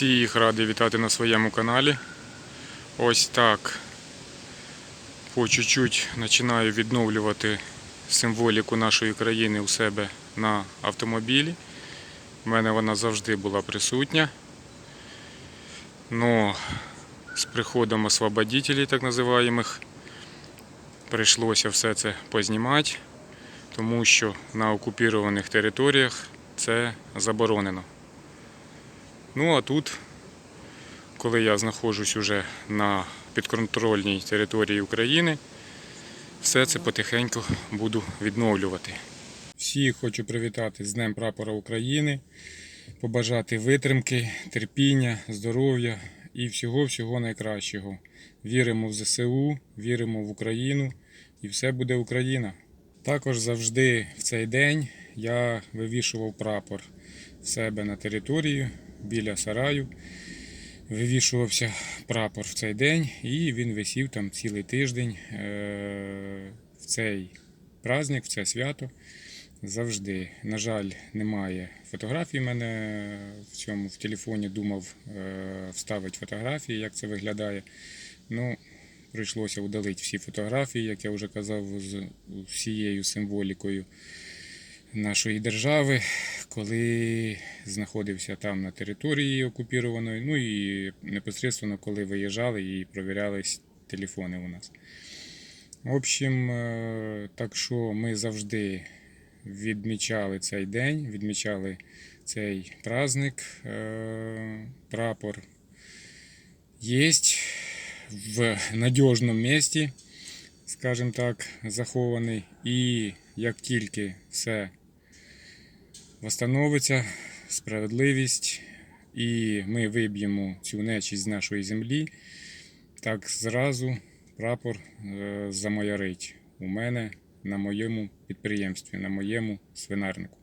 Всіх радий вітати на своєму каналі. Ось так. По чуть-чуть починаю відновлювати символіку нашої країни у себе на автомобілі. У мене вона завжди була присутня. Но з приходом освободителей, так називаємих, прийшлося все це познімати, тому що на окупованих територіях це заборонено. Ну а тут, коли я знаходжусь уже на підконтрольній території України, все це потихеньку буду відновлювати. Всіх хочу привітати з Днем Прапора України, побажати витримки, терпіння, здоров'я і всього-всього найкращого. Віримо в ЗСУ, віримо в Україну і все буде Україна. Також завжди в цей день я вивішував прапор в себе на території біля сараю. Вивішувався прапор в цей день, і він висів там цілий тиждень е, в цей праздник, в це свято. Завжди. На жаль, немає фотографій. в мене в цьому в телефоні думав е, вставити фотографії, як це виглядає. Ну, прийшлося удалити всі фотографії, як я вже казав, з всією символікою нашої держави, коли знаходився там на території окупованої, ну і непосередньо коли виїжджали і провірялись телефони у нас. В общем, е, так що ми завжди відмічали цей день, відмічали цей праздник, е, прапор є в надіжному місці, скажімо так, захований. І як тільки все восстановиться, справедливість, і ми виб'ємо цю нечість з нашої землі, так зразу прапор е, замаярить у мене на моєму підприємстві, на моєму свинарнику.